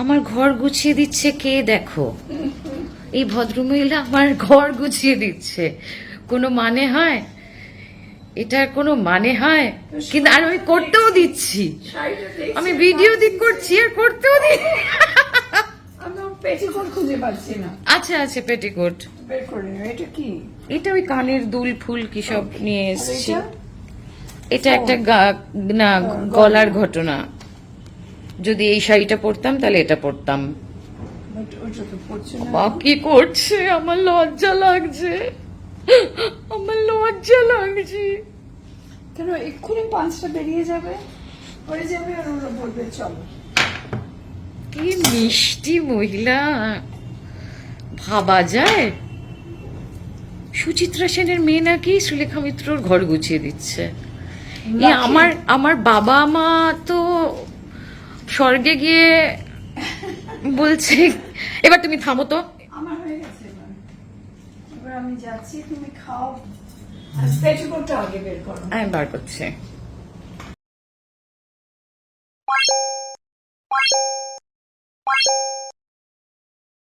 আমার ঘর গুছিয়ে দিচ্ছে কে দেখো? এই ভদ্রমহিলা আমার ঘর গুছিয়ে দিচ্ছে। কোনো মানে হয়? এটার কোনো মানে হয়? কিন্তু আর আমি করতেও দিচ্ছি। আমি ভিডিও দিক করছি আর করতেও দি আমি পেটিকোট খুঁজে পাচ্ছি না। আচ্ছা আচ্ছা পেটিকোট। এটা কি? এটা ওই কানের দুল ফুল কি সব নিয়ে এসেছি। এটা? একটা না গলার ঘটনা। যদি এই শাড়িটা পরতাম তাহলে এটা পরতাম। কি করছে? আমার লজ্জা লাগছে। আমার লজ্জা লাগছে। কেন এক্ষুনি পাঁচটা বেরিয়ে যাবে? পরে যাবে আর ওরা বলবে চলো। কি মিষ্টি মহিলা। ভাবা যায়? সুচিত্রা সেনের মেয়ে নাকি সুলেখা মিত্রর ঘর গুছিয়ে দিচ্ছে। আমার আমার বাবা মা তো স্বর্গে গিয়ে বলছে এবার তুমি থামো তো। আমার হয়ে গেছে এবার। এবার আমি যাচ্ছি তুমি খাও। আগে বের করো। আমি বার করছে.